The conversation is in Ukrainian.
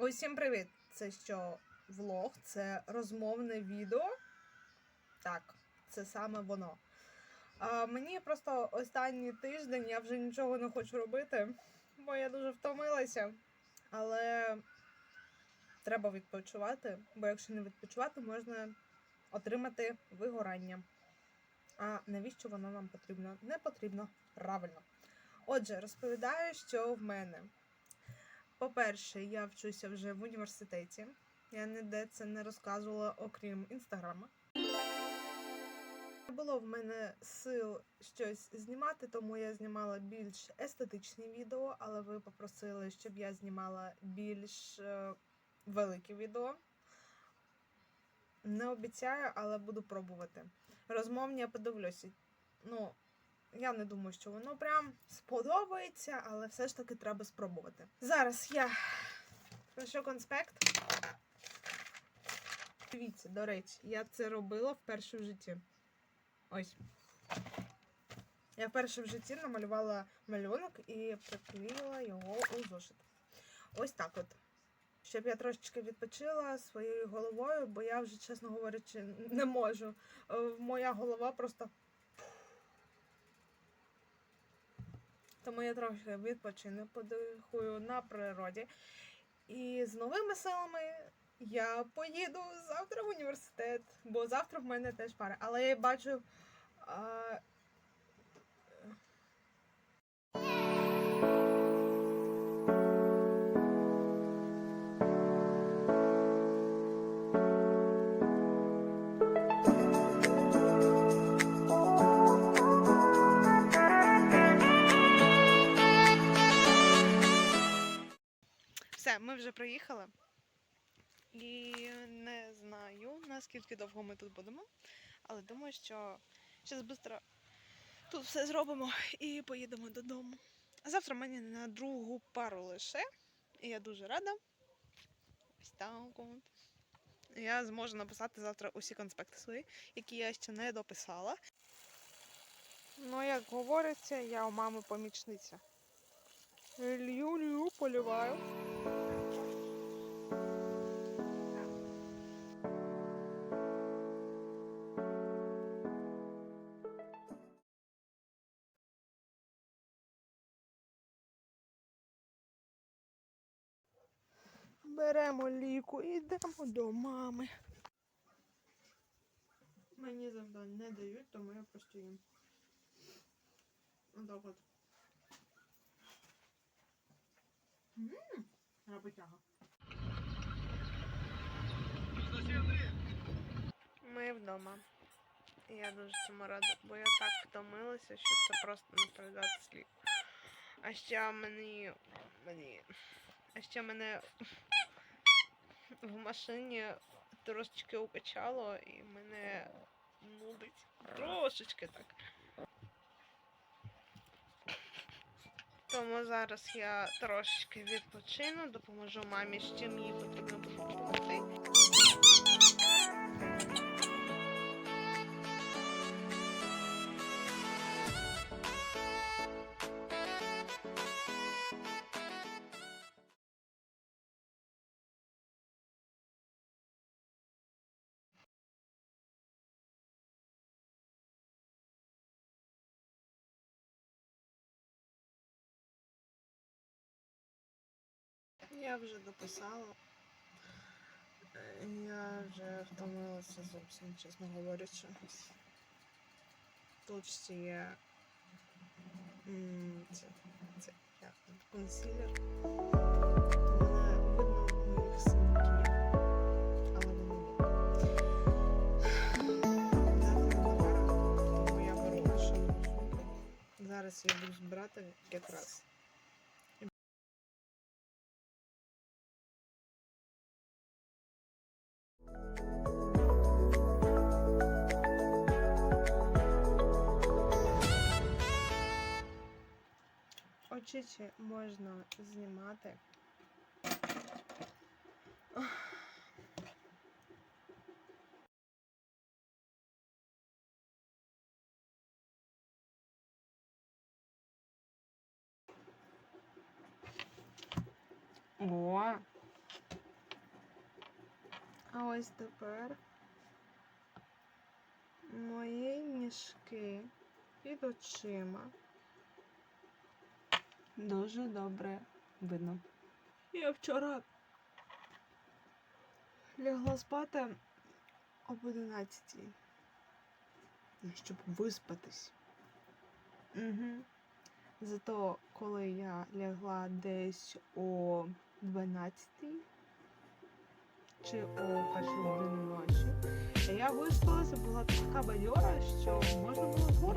Усім привіт! Це що влог, це розмовне відео. Так, це саме воно. А, мені просто останній тиждень я вже нічого не хочу робити, бо я дуже втомилася. Але треба відпочивати, бо якщо не відпочивати, можна отримати вигорання. А навіщо воно нам потрібно? Не потрібно. Правильно. Отже, розповідаю, що в мене. По-перше, я вчуся вже в університеті. Я ніде це не розказувала, окрім інстаграма. Не було в мене сил щось знімати, тому я знімала більш естетичні відео, але ви попросили, щоб я знімала більш е, великі відео. Не обіцяю, але буду пробувати. Розмовні я подивлюся. Ну, я не думаю, що воно прям сподобається, але все ж таки треба спробувати. Зараз я пишу конспект. Дивіться, до речі, я це робила вперше в житті. Ось. Я вперше в житті намалювала малюнок і приклеїла його у зошит. Ось так от. Щоб я трошечки відпочила своєю головою, бо я вже, чесно говорячи, не можу. Е, Моя голова просто Тому я трохи відпочину, подихую на природі. І з новими силами я поїду завтра в університет, бо завтра в мене теж пара. Але я бачу. Ми вже приїхали. І не знаю, наскільки довго ми тут будемо. Але думаю, що зараз швидко тут все зробимо і поїдемо додому. А завтра мені на другу пару лише. І я дуже рада. Ось так от. Я зможу написати завтра усі конспекти свої, які я ще не дописала. Ну, як говориться, я у мами помічниця. Лью, поливаю. Беремо ліку і йдемо до мами. Мені завдань не дають, тому я просто їм. Отак от. Ммм, роботяга. Ми вдома. І я дуже цьому рада, бо я так втомилася, що це просто не передати слів. А ще мені. мені. А ще мене в машині трошечки укачало і мене нудить. Трошечки так. Тому зараз я трошечки відпочину, допоможу мамі, з чим їй потрібно Я вже дописала. Е, Я вже втомилася зовсім, чесно говорячи. Тут ще є це, це як консилер. Зараз я буду збирати якраз. Очічі можна знімати. О, ось тепер мої ніжки під очима. Дуже добре видно. Я вчора лягла спати об 11. Щоб виспатись. Угу. Зато коли я лягла десь о 12 чи о першій годині ночі, я виспалася, була така бадьора, що можна було говорити.